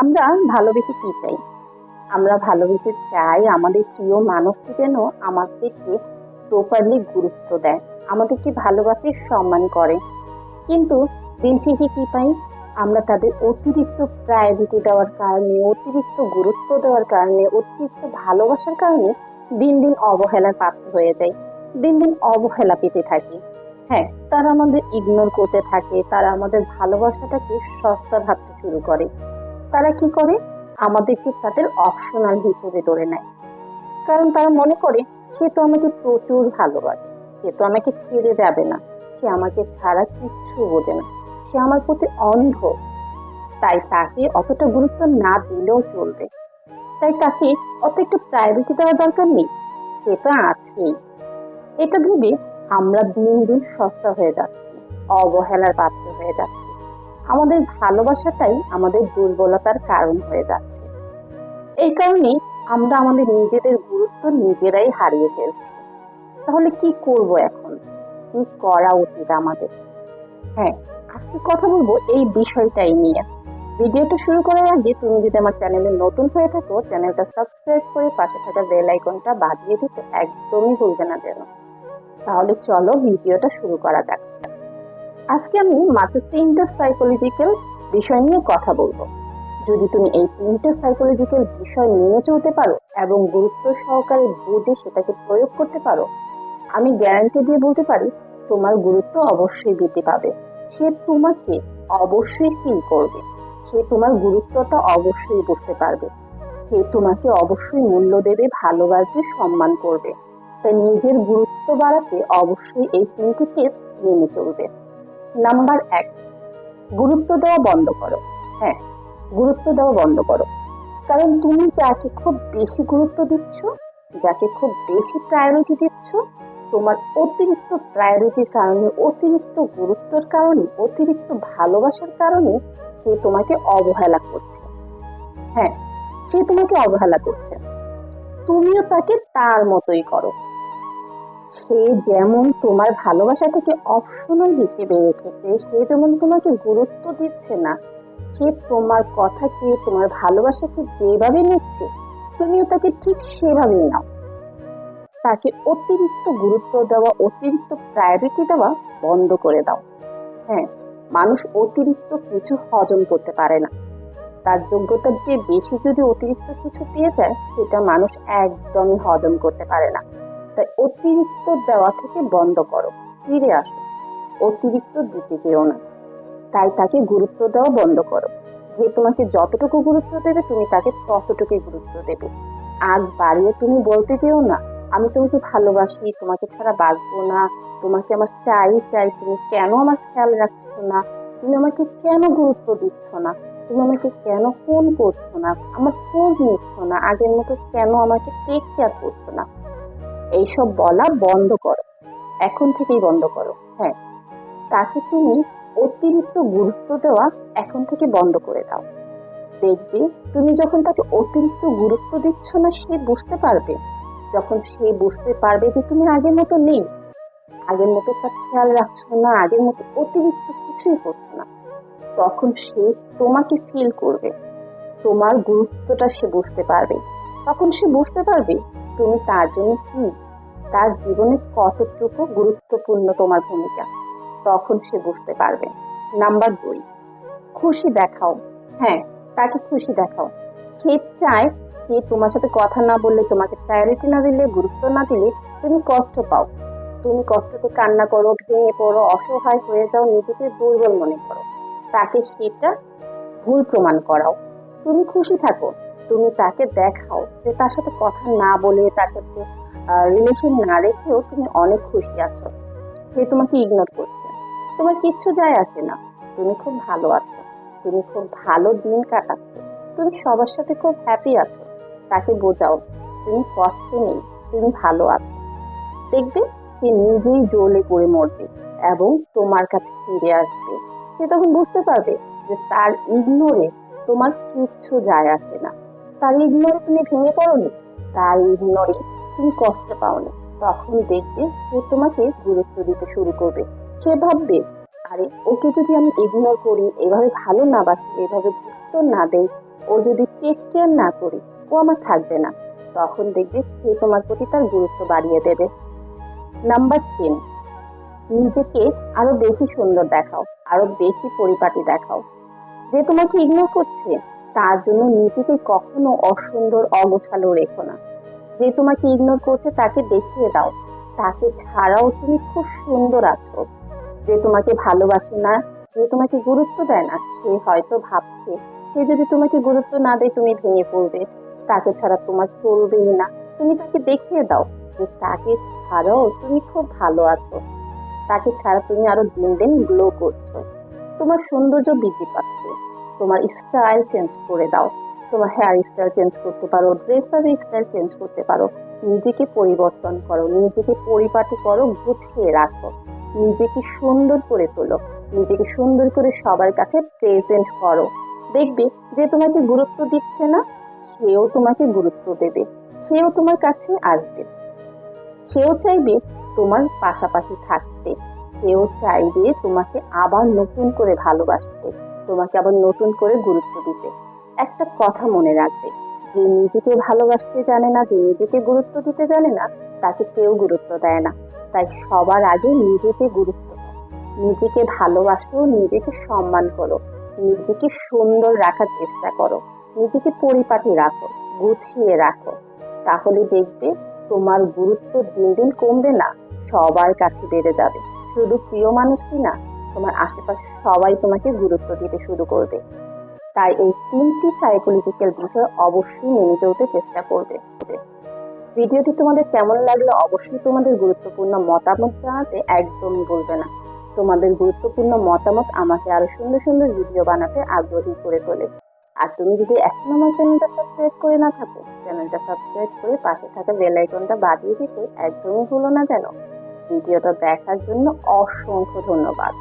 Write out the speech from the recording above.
আমরা ভালোবেসে কি চাই? আমরা ভালোবেসে চাই আমাদের প্রিয় মানুষকে যেন আমাদেরকে প্রপারলি গুরুত্ব দেয়, আমাদেরকে ভালোবাসে, সম্মান করে। কিন্তু দিন শেষে কি পাই? আমরা তাদের অতিরিক্ত প্রায়োরিটি দেওয়ার কারণে, অতিরিক্ত গুরুত্ব দেওয়ার কারণে, অতিরিক্ত ভালোবাসার কারণে দিন দিন অবহেলার পাত্র হয়ে যাই দিন দিন অবহেলা পেতে থাকি। হ্যাঁ তারা আমাদের ইগনোর করতে থাকে, তারা আমাদের ভালোবাসাটাকে সস্তা ভাবতে শুরু করে। তারা কি করে? আমাদেরকে তাদের অপশনাল হিসেবে ধরে নেয়। কারণ তারা মনে করে, সে তো আমাকে প্রচুর ভালোবাসে। সে তো আমাকে ছেড়ে যাবে না। সে আমাকে ছাড়া কিচ্ছু বোঝে না। সে আমার প্রতি অন্ধ। তাই তাকে অতটা গুরুত্ব না দিলেও চলবে। তাই তাকে অত একটু প্রায়োরিটি দেওয়ার দরকার নেই। সে তো আছেই এটা ভেবে আমরা দিন দিন সস্তা হয়ে যাচ্ছি। অবহেলার পাত্র হয়ে যাচ্ছি। আমাদের ভালোবাসাটাই আমাদের দুর্বলতার কারণ হয়ে যাচ্ছে। এই কারণে আমরা আমাদের নিজেদের গুরুত্ব নিজেরাই হারিয়ে ফেলছি। তাহলে কি করব এখন? কি করা উচিত আমাদের? হ্যাঁ আজকে কথা বলব এই বিষয়টাই নিয়ে। ভিডিওটা শুরু করার আগে তুমি যদি আমার চ্যানেলে নতুন হয়ে থাকো, চ্যানেলটা সাবস্ক্রাইব করে পাশে থাকা বেল আইকনটা বাজিয়ে দিতে একদমই ভুলবে না যেন। তাহলে চলো ভিডিওটা শুরু করা যাক। আজকে আমি মাত্র তিনটা সাইকোলজিক্যাল বিষয় নিয়ে কথা বলব। যদি তুমি এই তিনটা সাইকোলজিক্যাল বিষয় মেনে চলতে পারো এবং গুরুত্ব সহকারে বুঝে সেটাকে প্রয়োগ করতে পারো, আমি গ্যারান্টি দিয়ে বলতে পারি তোমার গুরুত্ব অবশ্যই বৃদ্ধি পাবে। সে তোমাকে অবশ্যই ফিল করবে। সে তোমার গুরুত্বটা অবশ্যই বুঝতে পারবে। সে তোমাকে অবশ্যই মূল্য দেবে, ভালোবাসবে, সম্মান করবে। তাই নিজের গুরুত্ব বাড়াতে অবশ্যই এই তিনটি টিপস মেনে চলবে। নাম্বার এক, গুরুত্ব দেওয়া বন্ধ করো। হ্যাঁ গুরুত্ব দেওয়া বন্ধ করো। কারণ তুমি যাকে খুব বেশি গুরুত্ব দিচ্ছ, যাকে খুব বেশি প্রায়োরিটি দিচ্ছ, তোমার অতিরিক্ত প্রায়োরিটির কারণে, অতিরিক্ত গুরুত্বের কারণে, অতিরিক্ত ভালোবাসার কারণে সে তোমাকে অবহেলা করছে। হ্যাঁ সে তোমাকে অবহেলা করছে। তুমিও তাকে তার মতোই করো। সে যেমন তোমার ভালোবাসাটাকে অপশনাল হিসেবে রেখেছে, সে যেমন তোমাকে গুরুত্ব দিচ্ছে না। সে তোমার কথাকে, তোমার ভালোবাসাকে যেভাবে নিচ্ছে, তুমিও তাকে ঠিক সেভাবেই নাও। তাকে অতিরিক্ত গুরুত্ব দেওয়া, অতিরিক্ত প্রায়োরিটি দেওয়া বন্ধ করে দাও। হ্যাঁ মানুষ অতিরিক্ত কিছু হজম করতে পারে না। তার যোগ্যতার চেয়ে বেশি যদি অতিরিক্ত কিছু পেয়ে যায়, সেটা মানুষ একদমই হজম করতে পারে না। তাই অতিরিক্ত দেওয়া থেকে বন্ধ করো। ফিরে আসো। অতিরিক্ত দিতে যেও না। তাই তাকে গুরুত্ব দেওয়া বন্ধ করো। যে তোমাকে যতটুকু গুরুত্ব দেবে, তুমি তাকে ততটুকু গুরুত্ব দেবে। আগ বাড়িয়ে তুমি বলতে যেও না, আমি তোমাকে ভালোবাসি, তোমাকে ছাড়া বাঁচবো না, তোমাকে আমার চাই চাই, তুমি কেন আমার খেয়াল রাখছো না? তুমি আমাকে কেন গুরুত্ব দিচ্ছ না? তুমি আমাকে কেন ফোন করছ না? আমার খোঁজ নিচ্ছ না? আগের মতো কেন আমাকে টেক কেয়ার করছ না? এইসব বলা বন্ধ করো। এখন থেকেই বন্ধ করো হ্যাঁ। তাকে তুমি অতিরিক্ত গুরুত্ব দেওয়া এখন থেকে বন্ধ করে দাও। দেখবে তুমি যখন তাকে অতিরিক্ত গুরুত্ব দিচ্ছ না, সে বুঝতে পারবে। যখন সে বুঝতে পারবে যে তুমি আগের মতো নেই, আগের মতো তার খেয়াল রাখছো না, আগের মতো অতিরিক্ত কিছুই করছ না, তখন সে তোমাকে ফিল করবে। তোমার গুরুত্বটা সে বুঝতে পারবে। তখন সে বুঝতে পারবে তুমি তার জন্য কি? তার জীবনে কতটুকু গুরুত্বপূর্ণ তোমার ভূমিকা? তখন সে বুঝতে পারবে। নাম্বার দুই, খুশি দেখাও। হ্যাঁ তাকে খুশি দেখাও। সে চায় সে তোমার সাথে কথা না বললে, তোমাকে প্রায়োরিটি না দিলে, গুরুত্ব না দিলে তুমি কষ্ট পাও। তুমি কষ্টতে কান্না করো, ভেঙে পড়ো, অসহায় হয়ে যাও, নিজেকে দুর্বল মনে করো। তাকে সেটা ভুল প্রমাণ করাও। তুমি খুশি থাকো। তুমি তাকে দেখাও, যে তার সাথে কথা না বলে, তার সাথে রিলেশন না রেখেও তুমি অনেক খুশি আছো। সে তোমাকে ইগনোর করছে। তোমার কিচ্ছু যায় আসে না। তুমি খুব ভালো আছো। তুমি খুব ভালো দিন কাটাচ্ছ। তুমি সবার সাথে খুব হ্যাপি আছো। তাকে বোঝাও, তুমি কষ্টে নেই, তুমি ভালো আছো। দেখবে, সে নিজেই জ্বলে পড়ে মরবে এবং তোমার কাছে ফিরে আসবে। সে তখন বুঝতে পারবে যে তার ইগনোরে তোমার কিচ্ছু যায় আসে না। তার ইগনোরে তুমি ভেঙে পড়োনি? তার ইগনোরে তুমি কষ্ট পাওনি। তখন দেখবে সে তোমাকে গুরুত্ব দিতে শুরু করবে। সে ভাববে, আরে, ওকে যদি আমি ইগনোর করি, এভাবে ভালো না বাসি, এভাবে গুরুত্ব না দেই, ও যদি টেক কেয়ার না করি, ও আমার থাকবে না। তখন দেখবে সে তোমার প্রতি তার গুরুত্ব বাড়িয়ে দেবে। নাম্বার টেন নিজেকে আরও বেশি সুন্দর দেখাও, আরও বেশি পরিপাটি দেখাও। যে তোমাকে ইগনোর করছে তার জন্য নিজেকে কখনো অসুন্দর, অগোছালো রেখো না। যে তোমাকে ইগনোর করছে তাকে দেখিয়ে দাও। তাকে ছাড়াও তুমি খুব সুন্দর আছো। যে তোমাকে ভালোবাসে না, যে তোমাকে গুরুত্ব দেয় না, সে হয়তো ভাবছে, সে যদি তোমাকে গুরুত্ব না দেয় তুমি ভেঙে পড়বে। তাকে ছাড়া তোমার চলবেই না। তুমি তাকে দেখিয়ে দাও যে তাকে ছাড়াও তুমি খুব ভালো আছো। তাকে ছাড়া তুমি আরও দিন দিন গ্লো করছ। তোমার সৌন্দর্য বৃদ্ধি পাচ্ছে। তোমার স্টাইল চেঞ্জ করে দাও। তোমার হেয়ার স্টাইল চেঞ্জ করতে পারো ড্রেসের স্টাইল চেঞ্জ করতে পারো। নিজেকে পরিবর্তন করো, নিজেকে পরিপাটি করো, গুছিয়ে রাখো। নিজেকে সুন্দর করে তোলো, নিজেকে সুন্দর করে সবার কাছে প্রেজেন্ট করো। দেখবে যে তোমাকে গুরুত্ব দিচ্ছে না, সেও তোমাকে গুরুত্ব দেবে, সেও তোমার কাছে আসবে। সেও চাইবে তোমার পাশাপাশি থাকতে, সেও চাইবে তোমাকে আবার নতুন করে ভালোবাসতে। তোমাকে আবার নতুন করে গুরুত্ব দিতে। একটা কথা মনে রাখবে, যে নিজেকে ভালোবাসতে জানে না, যে নিজেকে গুরুত্ব দিতে জানে না, তাকে কেউ গুরুত্ব দেয় না। তাই সবার আগে নিজেকে গুরুত্ব নিজেকে ভালোবাসো, নিজেকে সম্মান করো, নিজেকে সুন্দর রাখার চেষ্টা করো, নিজেকে পরিপাটি রাখো, গুছিয়ে রাখো। তাহলে দেখবে তোমার গুরুত্ব দিন দিন কমবে না, সবার কাছে বেড়ে যাবে। শুধু প্রিয় মানুষটি না তোমার আশেপাশে সবাই তোমাকে গুরুত্ব দিতে শুরু করবে। তাই এই তিনটি সাইকোলজিক্যাল বিষয় অবশ্যই মেনে চলতে চেষ্টা করবে। ভিডিওটি তোমাদের কেমন লাগল অবশ্যই তোমাদের গুরুত্বপূর্ণ মতামত জানাতে একদমই বলবে না। তোমাদের গুরুত্বপূর্ণ মতামত আমাকে আরও সুন্দর সুন্দর ভিডিও বানাতে আগ্রহী করে তোলে। আর তুমি যদি এখনও আমার চ্যানেলটা সাবস্ক্রাইব করে না থাকো, চ্যানেলটা সাবস্ক্রাইব করে পাশে থাকা বেল আইকনটা বাজিয়ে দিতে একদমই ভুলো না যেন। ভিডিওটা দেখার জন্য অসংখ্য ধন্যবাদ।